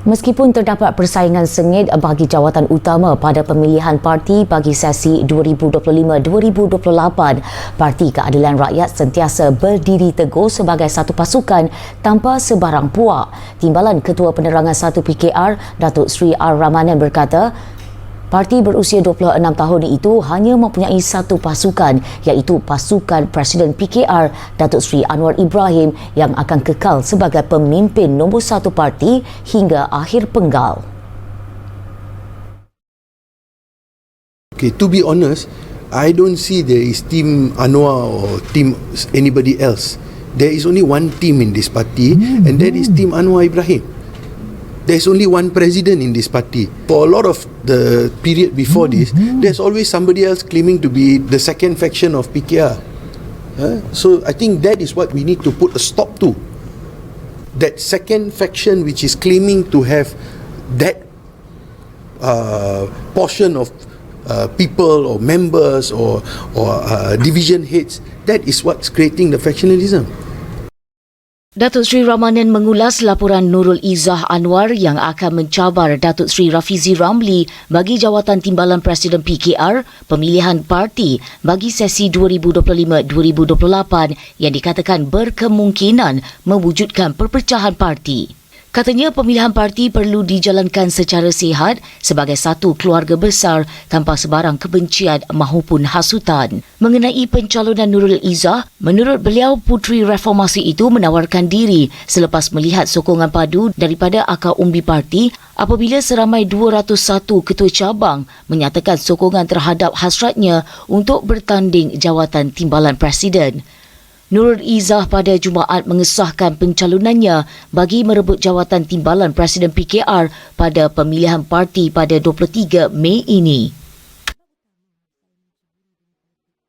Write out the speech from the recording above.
Meskipun terdapat persaingan sengit bagi jawatan utama pada pemilihan parti bagi sesi 2025-2028, Parti Keadilan Rakyat sentiasa berdiri teguh sebagai satu pasukan tanpa sebarang puak. Timbalan Ketua Penerangan 1 PKR, Datuk Sri R. Ramanan berkata, Parti berusia 26 tahun itu hanya mempunyai satu pasukan iaitu pasukan Presiden PKR Datuk Seri Anwar Ibrahim yang akan kekal sebagai pemimpin nombor satu parti hingga akhir penggal. Okay, to be honest, I don't see there is team Anwar or team anybody else. There is only one team in this party, and that is team Anwar Ibrahim. There's only one president in this party. For a lot of the period before this, there's always somebody else claiming to be the second faction of PKR. Huh? So I think that is what we need to put a stop to. That second faction which is claiming to have that uh, portion of uh, people or members or or uh, division heads that is what's creating the factionalism Datuk Seri Ramanan mengulas laporan Nurul Izzah Anwar yang akan mencabar Datuk Seri Rafizi Ramli bagi jawatan timbalan Presiden PKR pemilihan parti bagi sesi 2025-2028 yang dikatakan berkemungkinan mewujudkan perpecahan parti. Katanya pemilihan parti perlu dijalankan secara sihat sebagai satu keluarga besar tanpa sebarang kebencian maupun hasutan. Mengenai pencalonan Nurul Izzah, menurut beliau puteri reformasi itu menawarkan diri selepas melihat sokongan padu daripada akar umbi parti apabila seramai 201 ketua cabang menyatakan sokongan terhadap hasratnya untuk bertanding jawatan timbalan presiden. Nurul Izzah pada Jumaat mengesahkan pencalonannya bagi merebut jawatan timbalan Presiden PKR pada pemilihan parti pada 23 Mei ini.